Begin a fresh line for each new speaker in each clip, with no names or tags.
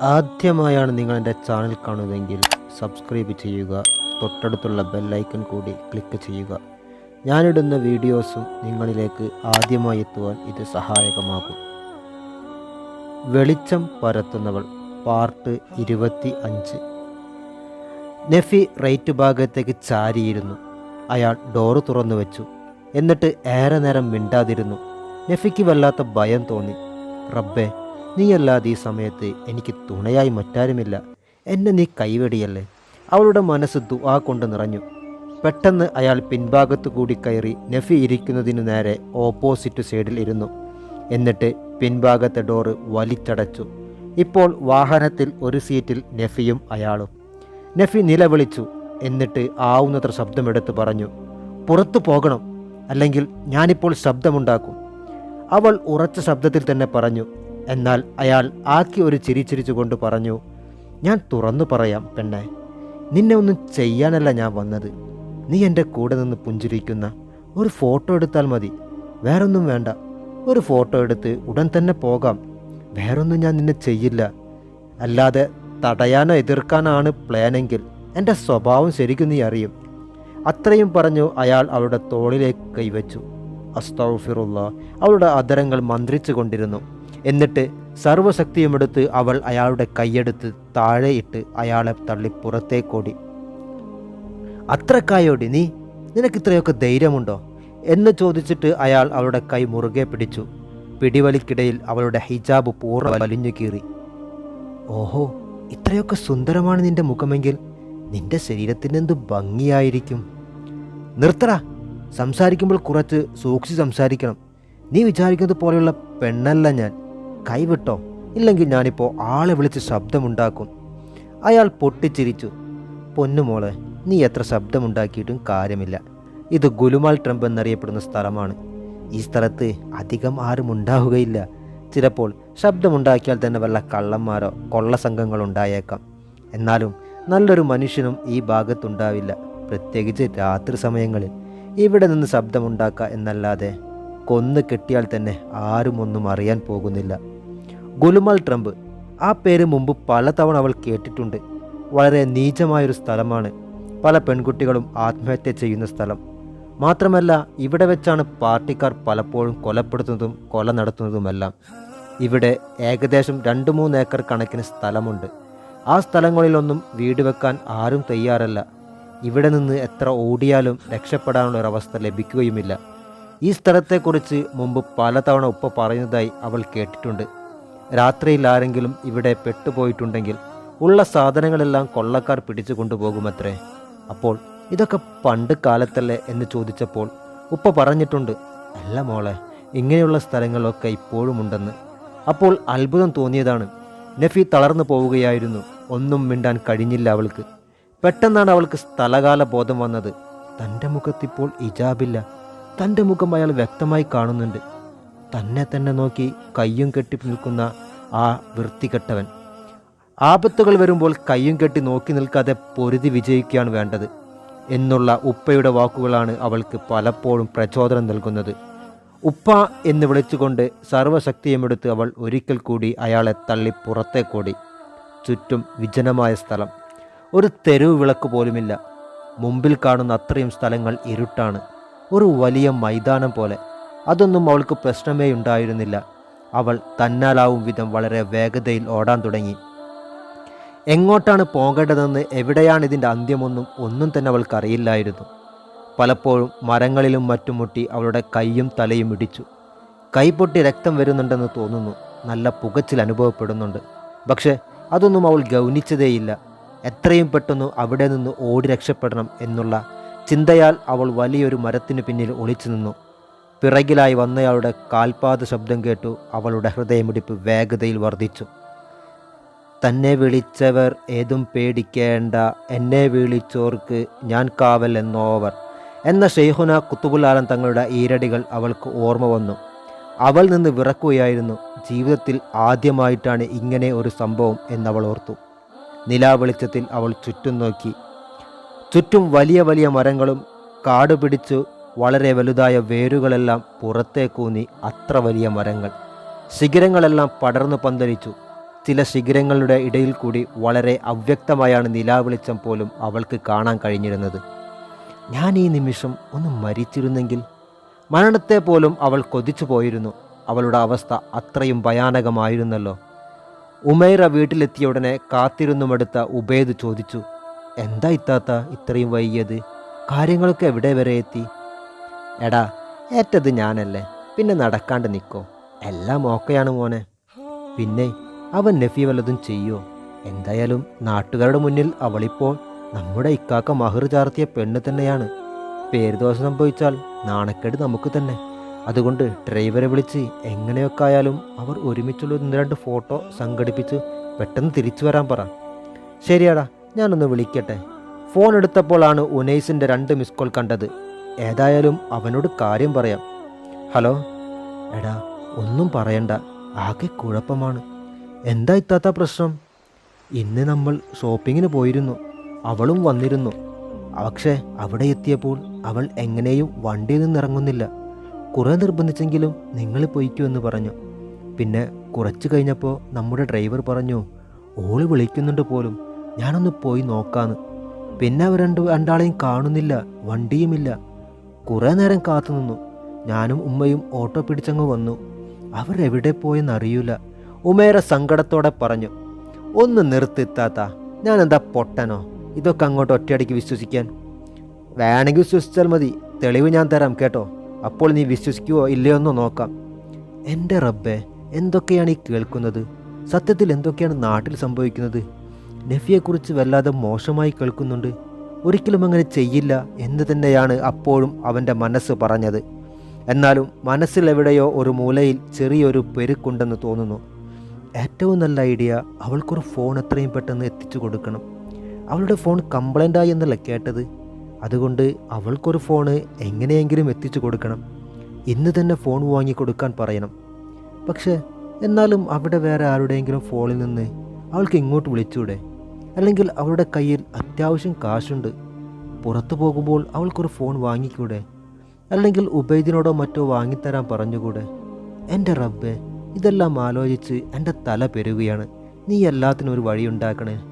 ആദ്യമായാണ് നിങ്ങൾ എന്റെ ചാനൽ കാണുന്നതെങ്കിൽ സബ്സ്ക്രൈബ് ചെയ്യുക തൊട്ടടുത്തുള്ള ബെല്ലൈക്കൺ കൂടി ക്ലിക്ക് ചെയ്യുക. ഞാനിടുന്ന വീഡിയോസും നിങ്ങളിലേക്ക് ആദ്യമായി എത്തുവാൻ ഇത് സഹായകമാകും. വെളിച്ചം പരത്തുന്നവൾ പാർട്ട് ഇരുപത്തി അഞ്ച് നെഫി റൈറ്റ് ഭാഗത്തേക്ക് ചാരിയിരുന്നു. അയാൾ ഡോറ് തുറന്നു വെച്ചു. എന്നിട്ട് ഏറെ നേരം മിണ്ടാതിരുന്നു. നെഫിക്ക് വല്ലാത്ത ഭയം തോന്നി. റബ്ബേ നീയല്ലാതെ ഈ സമയത്ത് എനിക്ക് തുണയായി മറ്റാരുമില്ല. എന്നെ നീ കൈവെടിയല്ലേ? അവളുടെ മനസ്സ് ദുആ കൊണ്ട് നിറഞ്ഞു. പെട്ടെന്ന് അയാൾ പിൻഭാഗത്തു കൂടി കയറി നഫി ഇരിക്കുന്നതിനു നേരെ ഓപ്പോസിറ്റ് സൈഡിൽ ഇരുന്നു. എന്നിട്ട് പിൻഭാഗത്തെ ഡോറ് വലിച്ചടച്ചു. ഇപ്പോൾ വാഹനത്തിൽ ഒരു സീറ്റിൽ നഫിയും അയാളും. നഫി നിലവിളിച്ചു. എന്നിട്ട് ആവുന്നത്ര ശബ്ദമെടുത്ത് പറഞ്ഞു പുറത്തു പോകണം. അല്ലെങ്കിൽ ഞാനിപ്പോൾ ശബ്ദമുണ്ടാക്കും. അവൾ ഉറച്ച ശബ്ദത്തിൽ തന്നെ പറഞ്ഞു എന്നാൽ അയാൾ ആക്കി ഒരു ചിരി ചിരിച്ചുകൊണ്ട് പറഞ്ഞു ഞാൻ തുറന്നു പറയാം പെണ്ണെ. നിന്നെ ഒന്നും ചെയ്യാനല്ല ഞാൻ വന്നത്. നീ എന്റെ കൂടെ നിന്ന് പുഞ്ചിരിക്കുന്ന ഒരു ഫോട്ടോ എടുത്താൽ മതി. വേറൊന്നും വേണ്ട. ഒരു ഫോട്ടോ എടുത്ത് ഉടൻ തന്നെ പോകാം. വേറൊന്നും ഞാൻ നിന്നെ ചെയ്യില്ല. അല്ലാതെ തടയാനോ എതിർക്കാനാണ് പ്ലാനെങ്കിൽ എന്റെ സ്വഭാവം ശരിക്കും നീ അറിയും. അത്രയും പറഞ്ഞു അയാൾ അവളുടെ തോളിലേക്ക് കൈവച്ചു. അസ്തൗഫിറുള്ള അവളുടെ അധരങ്ങൾ മന്ത്രിച്ചു കൊണ്ടിരുന്നു എന്നിട്ട് സർവശക്തിയുമെടുത്ത് അവൾ അയാളുടെ കൈയെടുത്ത് താഴെയിട്ട് അയാളെ തള്ളി പുറത്തേക്കോടി. അത്രക്കായോടി നീ? നിനക്ക് നിനക്കിത്രയൊക്കെ ധൈര്യമുണ്ടോ? എന്ന് ചോദിച്ചിട്ട് അയാൾ അവളുടെ കൈ മുറുകെ പിടിച്ചു. പിടിവലിക്കിടയിൽ അവളുടെ ഹിജാബ് പൂർണ വലിഞ്ഞു കീറി. ഓഹോ ഇത്രയൊക്കെ സുന്ദരമാണ് നിന്റെ മുഖമെങ്കിൽ നിന്റെ ശരീരത്തിന് എന്ത് ഭംഗിയായിരിക്കും? നിർത്തറ സംസാരിക്കുമ്പോൾ കുറച്ച് സൂക്ഷിച്ച് സംസാരിക്കണം. നീ വിചാരിക്കുന്നത് പോലെയുള്ള പെണ്ണല്ല ഞാൻ. കൈവിട്ടോ? ഇല്ലെങ്കിൽ ഞാനിപ്പോൾ ആളെ വിളിച്ച് ശബ്ദമുണ്ടാക്കും. അയാൾ പൊട്ടിച്ചിരിച്ചു. പൊന്നുമോളെ നീ എത്ര ശബ്ദമുണ്ടാക്കിയിട്ടും കാര്യമില്ല. ഇത് ഗുലുമാൽ ട്രംപ് എന്നറിയപ്പെടുന്ന സ്ഥലമാണ്. ഈ സ്ഥലത്ത് അധികം ആരും ഉണ്ടാവുകയില്ല. ചിലപ്പോൾ ശബ്ദമുണ്ടാക്കിയാൽ തന്നെ വല്ല കള്ളന്മാരോ കൊള്ള സംഘങ്ങൾ ഉണ്ടായേക്കാം. എന്നാലും നല്ലൊരു മനുഷ്യനും ഈ ഭാഗത്തുണ്ടാവില്ല. പ്രത്യേകിച്ച് രാത്രി സമയങ്ങളിൽ. ഇവിടെ നിന്ന് ശബ്ദമുണ്ടാക്കുക എന്നല്ലാതെ കൊന്നു കെട്ടിയാൽ തന്നെ ആരും ഒന്നും അറിയാൻ പോകുന്നില്ല. ഗുലുമാൽ ട്രംപ്. ആ പേര് മുമ്പ് പലതവണ അവൾ കേട്ടിട്ടുണ്ട്. വളരെ നീചമായൊരു സ്ഥലമാണ്. പല പെൺകുട്ടികളും ആത്മഹത്യ ചെയ്യുന്ന സ്ഥലം. മാത്രമല്ല ഇവിടെ വെച്ചാണ് പാർട്ടിക്കാർ പലപ്പോഴും കൊലപ്പെടുത്തുന്നതും കൊല നടത്തുന്നതുമെല്ലാം. ഇവിടെ ഏകദേശം രണ്ട് മൂന്ന് ഏക്കർ കണക്കിന് സ്ഥലമുണ്ട്. ആ സ്ഥലങ്ങളിലൊന്നും വീട് വെക്കാൻ ആരും തയ്യാറല്ല. ഇവിടെ നിന്ന് എത്ര ഓടിയാലും രക്ഷപ്പെടാനുള്ള ഒരവസ്ഥ ലഭിക്കുകയുമില്ല. ഈ സ്ഥലത്തെക്കുറിച്ച് മുമ്പ് പലതവണ ഉപ്പ പറയുന്നതായി അവൾ കേട്ടിട്ടുണ്ട്. രാത്രിയിൽ ആരെങ്കിലും ഇവിടെ പെട്ടുപോയിട്ടുണ്ടെങ്കിൽ ഉള്ള സാധനങ്ങളെല്ലാം കൊള്ളക്കാർ പിടിച്ചു കൊണ്ടുപോകുമത്രേ. അപ്പോൾ ഇതൊക്കെ പണ്ട് കാലത്തല്ലേ എന്ന് ചോദിച്ചപ്പോൾ ഉപ്പ പറഞ്ഞിട്ടുണ്ട് അല്ല മോളെ ഇങ്ങനെയുള്ള സ്ഥലങ്ങളൊക്കെ ഇപ്പോഴും ഉണ്ടെന്ന്. അപ്പോൾ അത്ഭുതം തോന്നിയതാണ്. നഫി തളർന്നു പോവുകയായിരുന്നു ഒന്നും മിണ്ടാൻ കഴിഞ്ഞില്ല അവൾക്ക്. പെട്ടെന്നാണ് അവൾക്ക് സ്ഥലകാല ബോധം വന്നത്. തന്റെ മുഖത്തിപ്പോൾ ഇജാബില്ല. തന്റെ മുഖം അയാൾ വ്യക്തമായി കാണുന്നുണ്ട്. തന്നെ തന്നെ നോക്കി കയ്യും കെട്ടി നിൽക്കുന്ന ആ വൃത്തികെട്ടവൻ. ആപത്തുകൾ വരുമ്പോൾ കയ്യും കെട്ടി നോക്കി നിൽക്കാതെ പൊരുതി വിജയിക്കുകയാണ് വേണ്ടത് എന്നുള്ള ഉപ്പയുടെ വാക്കുകളാണ് അവൾക്ക് പലപ്പോഴും പ്രചോദനം നൽകുന്നത്. ഉപ്പ എന്ന് വിളിച്ചുകൊണ്ട് സർവശക്തിയുമെടുത്ത് അവൾ ഒരിക്കൽ കൂടി അയാളെ തള്ളി പുറത്തേക്കോടി. ചുറ്റും വിജനമായ സ്ഥലം. ഒരു തെരുവ് വിളക്ക് പോലുമില്ല. മുമ്പിൽ കാണുന്ന അത്രയും സ്ഥലങ്ങൾ ഇരുട്ടാണ്. ഒരു വലിയ മൈതാനം പോലെ. അതൊന്നും അവൾക്ക് പ്രശ്നമേ ഉണ്ടായിരുന്നില്ല. അവൾ തന്നാലാവും വിധം വളരെ വേഗതയിൽ ഓടാൻ തുടങ്ങി. എങ്ങോട്ടാണ് പോകേണ്ടതെന്ന് എവിടെയാണ് ഇതിന്റെ അന്ത്യമൊന്നും ഒന്നും തന്നെ അവൾക്ക് അറിയില്ലായിരുന്നു പലപ്പോഴും മരങ്ങളിലും മറ്റും മുട്ടി അവളുടെ കൈയും തലയും ഇടിച്ചു. കൈ പൊട്ടി രക്തം വരുന്നുണ്ടെന്ന് തോന്നുന്നു. നല്ല പുകച്ചിൽ അനുഭവപ്പെടുന്നുണ്ട്. പക്ഷേ അതൊന്നും അവൾ ഗൗനിച്ചതേയില്ല. എത്രയും പെട്ടെന്ന് അവിടെ നിന്ന് ഓടി രക്ഷപ്പെടണം എന്നുള്ള ചിന്തയാൽ അവൾ വലിയൊരു മരത്തിന് പിന്നിൽ ഒളിച്ചു നിന്നു. പിറകിലായി വന്നയാളുടെ കാൽപാത ശബ്ദം കേട്ടു. അവളുടെ ഹൃദയമിടിപ്പ് വേഗതയിൽ വർദ്ധിച്ചു. തന്നെ വിളിച്ചവർ ഏതും പേടിക്കേണ്ട. എന്നെ വിളിച്ചോർക്ക് ഞാൻ കാവൽ എന്നോവർ. എന്ന ഷെയ്ഹുന കുത്തുബുലാലൻ തങ്ങളുടെ ഈരടികൾ അവൾക്ക് ഓർമ്മ വന്നു. അവൾ നിന്ന് വിറക്കുകയായിരുന്നു. ജീവിതത്തിൽ ആദ്യമായിട്ടാണ് ഇങ്ങനെ ഒരു സംഭവം എന്നവൾ ഓർത്തു. നിലാവെളിച്ചത്തിൽ അവൾ ചുറ്റും നോക്കി. ചുറ്റും വലിയ വലിയ മരങ്ങളും കാട് പിടിച്ചു വളരെ വലുതായ വേരുകളെല്ലാം പുറത്തേക്കൂന്നി അത്ര വലിയ മരങ്ങൾ. ശിഖരങ്ങളെല്ലാം പടർന്നു പന്തലിച്ചു. ചില ശിഖരങ്ങളുടെ ഇടയിൽ കൂടി വളരെ അവ്യക്തമായാണ് നിലാവെളിച്ചം പോലും അവൾക്ക് കാണാൻ കഴിഞ്ഞിരുന്നത്. ഞാൻ ഈ നിമിഷം ഒന്ന് മരിച്ചിരുന്നെങ്കിൽ? മരണത്തെ പോലും അവൾ കൊതിച്ചു പോയിരുന്നു. അവളുടെ അവസ്ഥ അത്രയും ഭയാനകമായിരുന്നല്ലോ. ഉമൈറ വീട്ടിലെത്തിയ ഉടനെ കാത്തിരുന്നുമെടുത്ത ഉബൈദ് ചോദിച്ചു എന്താ ഇത്താത്ത ഇത്രയും വൈകിയത്? കാര്യങ്ങളൊക്കെ എവിടെ വരെ എത്തി? എടാ ഏറ്റത് ഞാനല്ലേ. പിന്നെ നടക്കാണ്ട് നിൽക്കോ എല്ലാം ഓക്കെയാണ് മോനെ. പിന്നെ അവൻ നഫി വല്ലതും ചെയ്യോ? എന്തായാലും നാട്ടുകാരുടെ മുന്നിൽ അവളിപ്പോൾ നമ്മുടെ ഇക്കാക്ക മഹർ ചാർത്തിയ പെണ്ണ് തന്നെയാണ്. പേര് ദോഷം സംഭവിച്ചാൽ നാണക്കേട് നമുക്ക് തന്നെ. അതുകൊണ്ട് ഡ്രൈവറെ വിളിച്ച് എങ്ങനെയൊക്കെ ആയാലും അവർ ഒരുമിച്ചുള്ള ഒന്ന് രണ്ട് ഫോട്ടോ സംഘടിപ്പിച്ച് പെട്ടെന്ന് തിരിച്ചു വരാൻ പറ. ശരിയാടാ ഞാനൊന്ന് വിളിക്കട്ടെ. ഫോൺ എടുത്തപ്പോഴാണ് ഉനൈസിന്റെ രണ്ട് മിസ് കോൾ കണ്ടത്. ഏതായാലും അവനോട് കാര്യം പറയാം. ഹലോ എടാ ഒന്നും പറയണ്ട. ആകെ കുഴപ്പമാണ്. എന്താ ഇത്താത്ത പ്രശ്നം? ഇന്ന് നമ്മൾ ഷോപ്പിങ്ങിന് പോയിരുന്നു. അവളും വന്നിരുന്നു. പക്ഷേ അവിടെ എത്തിയപ്പോൾ അവൾ എങ്ങനെയും വണ്ടിയിൽ നിന്ന് ഇറങ്ങുന്നില്ല കുറേ നിർബന്ധിച്ചെങ്കിലും നിങ്ങൾ പോയിക്കൂ എന്ന് പറഞ്ഞു. പിന്നെ കുറച്ച് കഴിഞ്ഞപ്പോൾ നമ്മുടെ ഡ്രൈവർ പറഞ്ഞു ഓൾ വിളിക്കുന്നുണ്ട് പോലും. ഞാനൊന്ന് പോയി നോക്കാന്ന്. പിന്നെ അവർ രണ്ട് രണ്ടാളെയും കാണുന്നില്ല. വണ്ടിയുമില്ല. കുറേ നേരം കാത്തുനിന്നു ഞാനും ഉമ്മയും ഓട്ടോ പിടിച്ചങ്ങ് വന്നു. അവർ എവിടെ അറിയൂല. ഉമേര സങ്കടത്തോടെ പറഞ്ഞു ഒന്ന് നിർത്തിത്താത്ത ഞാൻ എന്താ പൊട്ടനോ? ഇതൊക്കെ അങ്ങോട്ട് ഒറ്റയടിക്ക് വിശ്വസിക്കാൻ. വേണമെങ്കിൽ വിശ്വസിച്ചാൽ മതി. തെളിവ് ഞാൻ തരാം കേട്ടോ. അപ്പോൾ നീ വിശ്വസിക്കുവോ ഇല്ലയോ എന്നോ നോക്കാം. എന്റെ റബ്ബേ എന്തൊക്കെയാണ് ഈ കേൾക്കുന്നത്? സത്യത്തിൽ എന്തൊക്കെയാണ് നാട്ടിൽ സംഭവിക്കുന്നത്? നഫിയെക്കുറിച്ച് വല്ലാതെ മോശമായി കേൾക്കുന്നുണ്ട്. ഒരിക്കലും അങ്ങനെ ചെയ്യില്ല എന്ന് തന്നെയാണ് അപ്പോഴും അവന്റെ മനസ്സ് പറഞ്ഞത്. എന്നാലും മനസ്സിൽ എവിടെയോ ഒരു മൂലയിൽ ചെറിയൊരു പെരുക്കുണ്ടെന്ന് തോന്നുന്നു. ഏറ്റവും നല്ല ഐഡിയ അവൾക്കൊരു ഫോൺ എത്രയും പെട്ടെന്ന് എത്തിച്ചു കൊടുക്കണം. അവളുടെ ഫോൺ കംപ്ലൈന്റായി എന്നല്ല കേട്ടത്? അതുകൊണ്ട് അവൾക്കൊരു ഫോണ് എങ്ങനെയെങ്കിലും എത്തിച്ചു കൊടുക്കണം. ഇന്ന് തന്നെ ഫോൺ വാങ്ങിക്കൊടുക്കാൻ പറയണം. പക്ഷേ എന്നാലും അവിടെ വേറെ ആരുടെയെങ്കിലും ഫോണിൽ നിന്ന് അവൾക്ക് ഇങ്ങോട്ട് വിളിച്ചൂടെ? അല്ലെങ്കിൽ അവളുടെ കയ്യിൽ അത്യാവശ്യം കാശുണ്ട്. പുറത്തു പോകുമ്പോൾ അവൾക്കൊരു ഫോൺ വാങ്ങിക്കൂടെ? അല്ലെങ്കിൽ ഉബൈദിനോടോ മറ്റോ വാങ്ങിത്തരാൻ പറഞ്ഞുകൂടെ? എന്റെ റബ്ബെ ഇതെല്ലാം ആലോചിച്ച് എന്റെ തല പെരുകയാണ് നീ എല്ലാത്തിനും ഒരു വഴി ഉണ്ടാക്കണേ.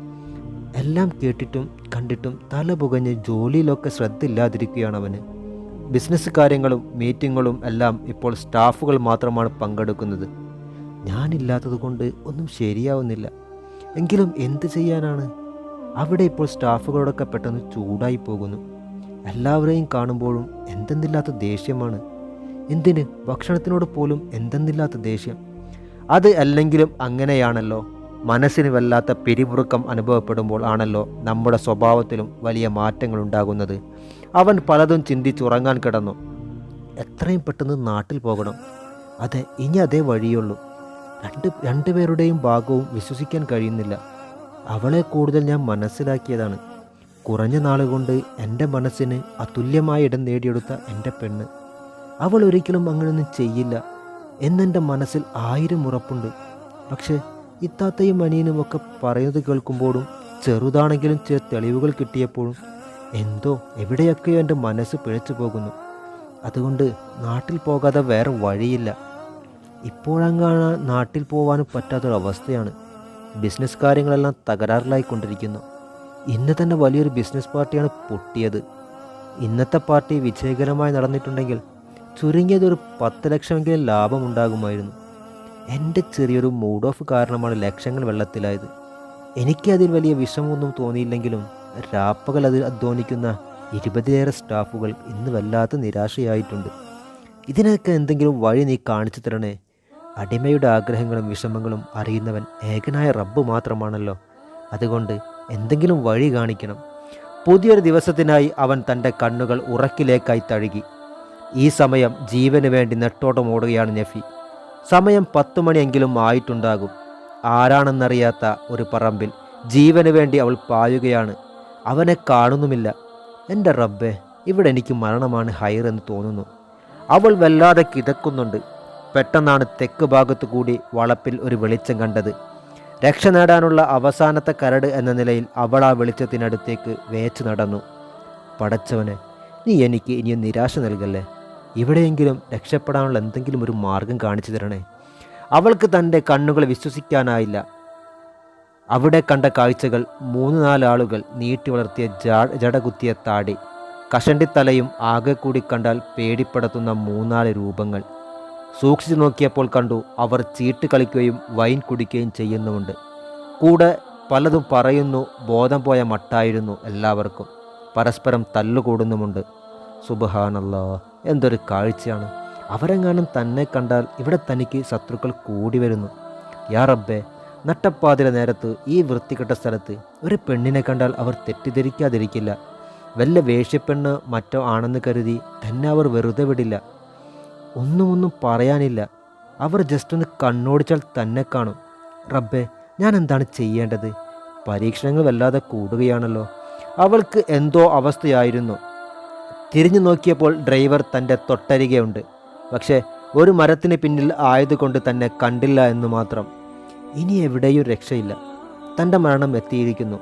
എല്ലാം കേട്ടിട്ടും കണ്ടിട്ടും തല പുകഞ്ഞ് ജോലിയിലൊക്കെ ശ്രദ്ധ ഇല്ലാതിരിക്കുകയാണ് അവന്. ബിസിനസ് കാര്യങ്ങളും മീറ്റിങ്ങുകളും എല്ലാം ഇപ്പോൾ സ്റ്റാഫുകൾ മാത്രമാണ് പങ്കെടുക്കുന്നത്. ഞാനില്ലാത്തത് കൊണ്ട് ഒന്നും ശരിയാവുന്നില്ല. എങ്കിലും എന്ത് ചെയ്യാനാണ്? അവിടെ ഇപ്പോൾ സ്റ്റാഫുകളോടൊക്കെ പെട്ടെന്ന് ചൂടായി പോകുന്നു. എല്ലാവരെയും കാണുമ്പോഴും എന്തെന്നില്ലാത്ത ദേഷ്യമാണ്. എന്തിന്? ഭക്ഷണത്തിനോട് പോലും എന്തെന്നില്ലാത്ത ദേഷ്യം. അത് അല്ലെങ്കിലും അങ്ങനെയാണല്ലോ. മനസ്സിന് വല്ലാത്ത പിരിമുറുക്കം അനുഭവപ്പെടുമ്പോൾ ആണല്ലോ നമ്മുടെ സ്വഭാവത്തിലും വലിയ മാറ്റങ്ങൾ ഉണ്ടാകുന്നത് അവൻ പലതും ചിന്തിച്ചുറങ്ങാൻ കിടന്നു. എത്രയും പെട്ടെന്ന് നാട്ടിൽ പോകണം. അതെ ഇനി അതേ വഴിയുള്ളൂ. രണ്ട് രണ്ടുപേരുടെയും ഭാഗവും വിശ്വസിക്കാൻ കഴിയുന്നില്ല. അവളെ കൂടുതൽ ഞാൻ മനസ്സിലാക്കിയതാണ്. കുറഞ്ഞ നാളുകൊണ്ട് എന്റെ മനസ്സിന് അതുല്യമായ ഇടം നേടിയെടുത്ത എന്റെ പെണ്ണ്. അവൾ ഒരിക്കലും അങ്ങനെയൊന്നും ചെയ്യില്ല എന്നെന്റെ മനസ്സിൽ ആയിരം ഉറപ്പുണ്ട്. പക്ഷേ ഇത്താത്തയും അനിയനും ഒക്കെ പറയുന്നത് കേൾക്കുമ്പോഴും ചെറുതാണെങ്കിലും ചില തെളിവുകൾ കിട്ടിയപ്പോഴും എന്തോ എവിടെയൊക്കെയോ എന്റെ മനസ്സ് പിഴച്ചു പോകുന്നു. അതുകൊണ്ട് നാട്ടിൽ പോകാതെ വേറെ വഴിയില്ല. ഇപ്പോഴങ്ങാണ് നാട്ടിൽ പോകാനും പറ്റാത്തൊരവസ്ഥയാണ്. ബിസിനസ് കാര്യങ്ങളെല്ലാം തകരാറിലായിക്കൊണ്ടിരിക്കുന്നു. ഇന്ന് തന്നെ വലിയൊരു ബിസിനസ് പാർട്ടിയാണ് പൊട്ടിയത്. ഇന്നത്തെ പാർട്ടി വിജയകരമായി നടന്നിട്ടുണ്ടെങ്കിൽ ചുരുങ്ങിയത് ഒരു പത്ത് ലക്ഷമെങ്കിലും ലാഭമുണ്ടാകുമായിരുന്നു. എന്റെ ചെറിയൊരു മൂഡ് ഓഫ് കാരണമാണ് ലക്ഷങ്ങൾ വെള്ളത്തിലായത്. എനിക്ക് അതിൽ വലിയ വിഷമമൊന്നും തോന്നിയില്ലെങ്കിലും രാപ്പകൽ അതിൽ അധ്വാനിക്കുന്ന ഇരുപതിലേറെ സ്റ്റാഫുകൾ ഇന്ന് വല്ലാത്ത നിരാശയായിട്ടുണ്ട്. ഇതിനൊക്കെ എന്തെങ്കിലും വഴി നീ കാണിച്ചു തരണേ. അടിമയുടെ ആഗ്രഹങ്ങളും വിഷമങ്ങളും അറിയുന്നവൻ ഏകനായ റബ്ബ് മാത്രമാണല്ലോ. അതുകൊണ്ട് എന്തെങ്കിലും വഴി കാണിക്കണം. പുതിയൊരു ദിവസത്തിനായി അവൻ തന്റെ കണ്ണുകൾ ഉറക്കിലേക്കായി തഴുകി. ഈ സമയം ജീവന് വേണ്ടി നെട്ടോട്ടം ഓടുകയാണ് നഫി. സമയം പത്തു മണിയെങ്കിലും ആയിട്ടുണ്ടാകും. ആരാണെന്നറിയാത്ത ഒരു പറമ്പിൽ ജീവന് വേണ്ടി അവൾ പായുകയാണ്. അവനെ കാണുന്നുമില്ല. എന്റെ റബ്ബെ ഇവിടെ എനിക്ക് മരണമാണ് ഹൈർ എന്ന് തോന്നുന്നു. അവൾ വല്ലാതെ കിതക്കുന്നുണ്ട്. പെട്ടെന്നാണ് തെക്ക് ഭാഗത്തു കൂടി വളപ്പിൽ ഒരു വെളിച്ചം കണ്ടത്. രക്ഷ നേടാനുള്ള അവസാനത്തെ കരട് എന്ന നിലയിൽ അവൾ ആ വെളിച്ചത്തിനടുത്തേക്ക് വേച്ചു നടന്നു. പടച്ചവന് നീ എനിക്ക് ഇനിയും നിരാശ നൽകല്ലേ? ഇവിടെയെങ്കിലും രക്ഷപ്പെടാനുള്ള എന്തെങ്കിലും ഒരു മാർഗം കാണിച്ചു തരണേ. അവൾക്ക് തന്റെ കണ്ണുകൾ വിശ്വസിക്കാനായില്ല. അവിടെ കണ്ട കാഴ്ചകൾ മൂന്ന് നാലാളുകൾ നീട്ടി വളർത്തിയ ജാ ജടകുത്തിയ താടി. കഷണ്ടിത്തലയും ആകെ കൂടി കണ്ടാൽ പേടിപ്പെടുത്തുന്ന മൂന്നാൽ രൂപങ്ങൾ. സൂക്ഷിച്ചു നോക്കിയപ്പോൾ കണ്ടു അവർ ചീട്ട് കളിക്കുകയും വൈൻ കുടിക്കുകയും ചെയ്യുന്നുമുണ്ട്. കൂടെ പലതും പറയുന്നു ബോധം പോയ മട്ടായിരുന്നു എല്ലാവർക്കും. പരസ്പരം തല്ലുകൂടുന്നുമുണ്ട്. സുബഹാനല്ല എന്തൊരു കാഴ്ചയാണ്. അവരെങ്ങാനും തന്നെ കണ്ടാൽ ഇവിടെ തനിക്ക് ശത്രുക്കൾ കൂടി വരുന്നു. യാ റബ്ബെ നട്ടപ്പാതിര നേരത്ത് ഈ വൃത്തികെട്ട സ്ഥലത്ത് ഒരു പെണ്ണിനെ കണ്ടാൽ അവർ തെറ്റിദ്ധരിക്കാതിരിക്കില്ല. വല്ല വേഷ്യപ്പെണ്ണ് മറ്റോ ആണെന്ന് കരുതി തന്നെ അവർ വെറുതെ വിടില്ല. ഒന്നും ഒന്നും പറയാനില്ല. അവർ ജസ്റ്റ് ഒന്ന് കണ്ണോടിച്ചാൽ തന്നെ കാണും. റബ്ബെ ഞാൻ എന്താണ് ചെയ്യേണ്ടത്? പരീക്ഷണങ്ങൾ വല്ലാതെ കൂടുകയാണല്ലോ. അവൾക്ക് എന്തോ അവസ്ഥയായിരുന്നു. തിരിഞ്ഞു നോക്കിയപ്പോൾ ഡ്രൈവർ തന്റെ തൊട്ടരികെയുണ്ട്. പക്ഷേ ഒരു മരത്തിന് പിന്നിൽ ആയതുകൊണ്ട് തന്നെ കണ്ടില്ല എന്ന് മാത്രം. ഇനി എവിടെയും രക്ഷയില്ല. തന്റെ മരണം എത്തിയിരിക്കുന്നു.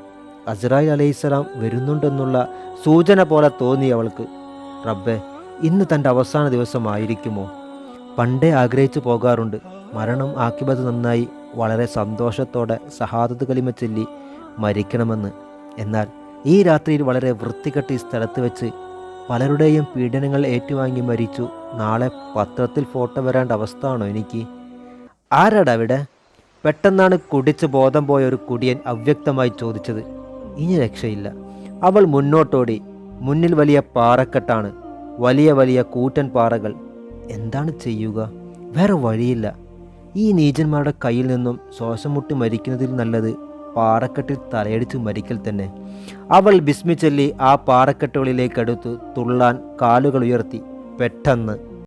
അസ്രായിൽ അലൈഹിസ്സലാം വരുന്നുണ്ടെന്നുള്ള സൂചന പോലെ തോന്നി അവൾക്ക്. റബ്ബെ ഇന്ന് തന്റെ അവസാന ദിവസമായിരിക്കുമോ? പണ്ടേ ആഗ്രഹിച്ചു പോകാറുണ്ട്. മരണം ആക്കിബത് നന്നായി വളരെ സന്തോഷത്തോടെ സഹാദത്ത് കലിമ ചൊല്ലി മരിക്കണമെന്ന്. എന്നാൽ ഈ രാത്രിയിൽ വളരെ വൃത്തികെട്ട ഈ സ്ഥലത്ത് വെച്ച് പലരുടെയും പീഡനങ്ങൾ ഏറ്റുവാങ്ങി മരിച്ചു. നാളെ പത്രത്തിൽ ഫോട്ടോ വരേണ്ട അവസ്ഥയാണോ എനിക്ക്? ആരാടാ അവിടെ? പെട്ടെന്നാണ് കുടിച്ച് ബോധം പോയ ഒരു കുടിയൻ അവ്യക്തമായി ചോദിച്ചത്. ഇനി രക്ഷയില്ല. അവൾ മുന്നോട്ടോടി. മുന്നിൽ വലിയ പാറക്കെട്ടാണ്. വലിയ വലിയ കൂറ്റൻ പാറകൾ എന്താണ് ചെയ്യുക? വേറെ വഴിയില്ല. ഈ നീചന്മാരുടെ കയ്യിൽ നിന്നും ശ്വാസം മുട്ടി മരിക്കുന്നതിൽ നല്ലത് പാറക്കെട്ടിൽ തലയടിച്ച് മരിക്കൽ തന്നെ. അവൾ ബിസ്മി ചൊല്ലി ആ പാറക്കെട്ടുകളിലേക്കടുത്ത് തുള്ളാൻ കാലുകൾ ഉയർത്തി. പെട്ടെന്ന്